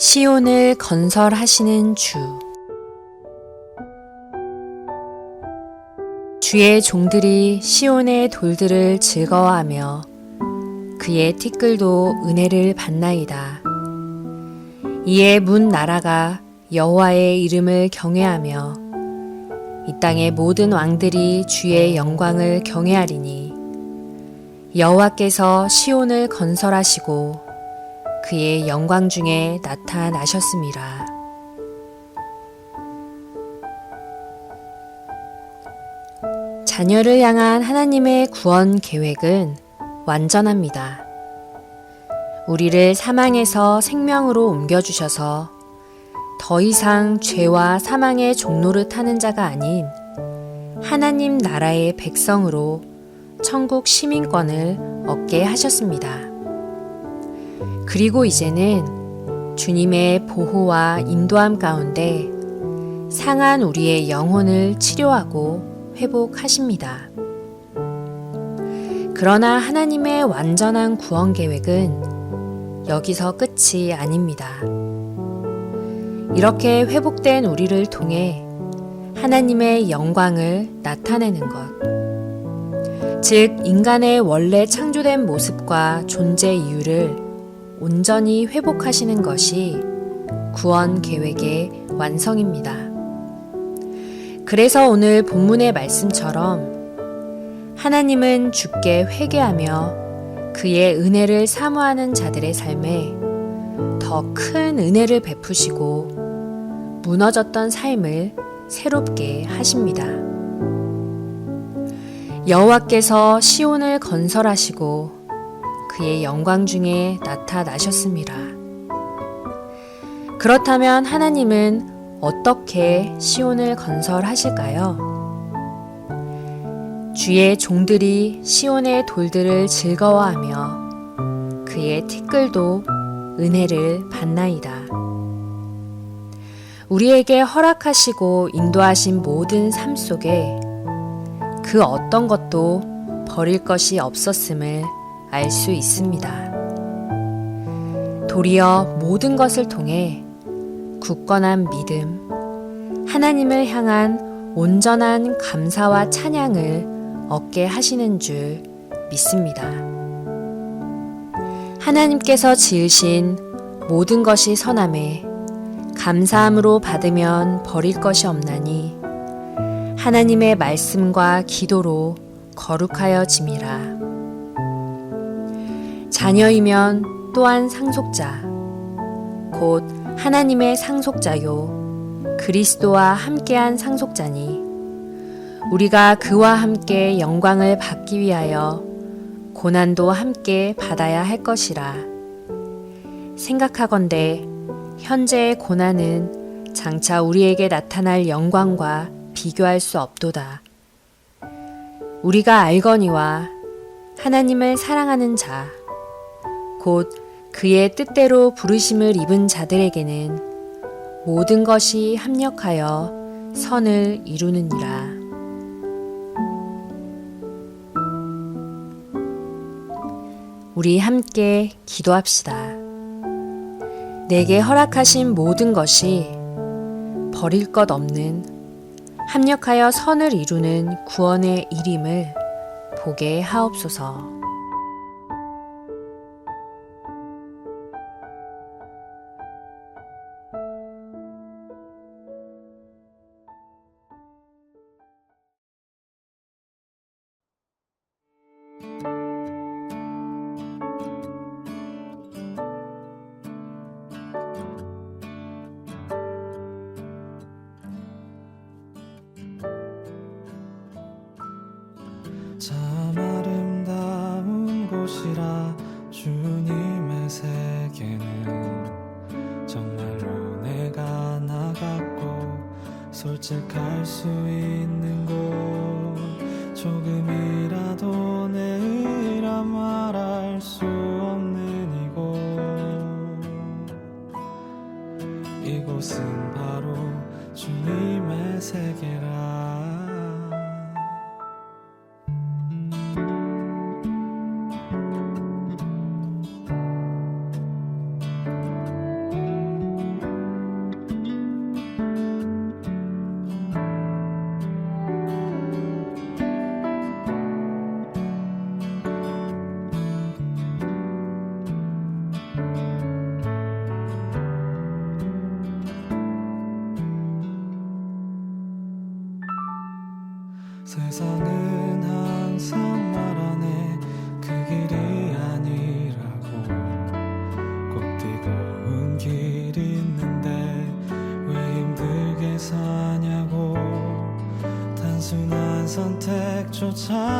시온을 건설하시는 주 주의 종들이 시온의 돌들을 즐거워하며 그의 티끌도 은혜를 받나이다. 이에 문 나라가 여호와의 이름을 경외하며 이 땅의 모든 왕들이 주의 영광을 경외하리니 여호와께서 시온을 건설하시고 그의 영광 중에 나타나셨습니다. 자녀를 향한 하나님의 구원 계획은 완전합니다. 우리를 사망에서 생명으로 옮겨주셔서 더 이상 죄와 사망의 종로를 타는 자가 아닌 하나님 나라의 백성으로 천국 시민권을 얻게 하셨습니다. 그리고 이제는 주님의 보호와 인도함 가운데 상한 우리의 영혼을 치료하고 회복하십니다. 그러나 하나님의 완전한 구원 계획은 여기서 끝이 아닙니다. 이렇게 회복된 우리를 통해 하나님의 영광을 나타내는 것, 즉, 인간의 원래 창조된 모습과 존재 이유를 온전히 회복하시는 것이 구원 계획의 완성입니다. 그래서 오늘 본문의 말씀처럼 하나님은 주께 회개하며 그의 은혜를 사모하는 자들의 삶에 더 큰 은혜를 베푸시고 무너졌던 삶을 새롭게 하십니다. 여호와께서 시온을 건설하시고 그의 영광 중에 나타나셨습니다. 그렇다면 하나님은 어떻게 시온을 건설하실까요? 주의 종들이 시온의 돌들을 즐거워하며 그의 티끌도 은혜를 받나이다. 우리에게 허락하시고 인도하신 모든 삶 속에 그 어떤 것도 버릴 것이 없었음을 알 수 있습니다. 도리어 모든 것을 통해 굳건한 믿음, 하나님을 향한 온전한 감사와 찬양을 얻게 하시는 줄 믿습니다. 하나님께서 지으신 모든 것이 선함에 감사함으로 받으면 버릴 것이 없나니 하나님의 말씀과 기도로 거룩하여 짐이라. 자녀이면 또한 상속자, 곧 하나님의 상속자요, 그리스도와 함께한 상속자니, 우리가 그와 함께 영광을 받기 위하여 고난도 함께 받아야 할 것이라. 생각하건대 현재의 고난은 장차 우리에게 나타날 영광과 비교할 수 없도다. 우리가 알거니와 하나님을 사랑하는 자, 곧 그의 뜻대로 부르심을 입은 자들에게는 모든 것이 합력하여 선을 이루느니라. 우리 함께 기도합시다. 내게 허락하신 모든 것이 버릴 것 없는 합력하여 선을 이루는 구원의 일임을 보게 하옵소서. 참 아름다운 곳이라 주님의 세계는 정말로 내가 나갔고 솔직할 수 있는 선택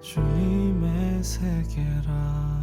주님의 세계라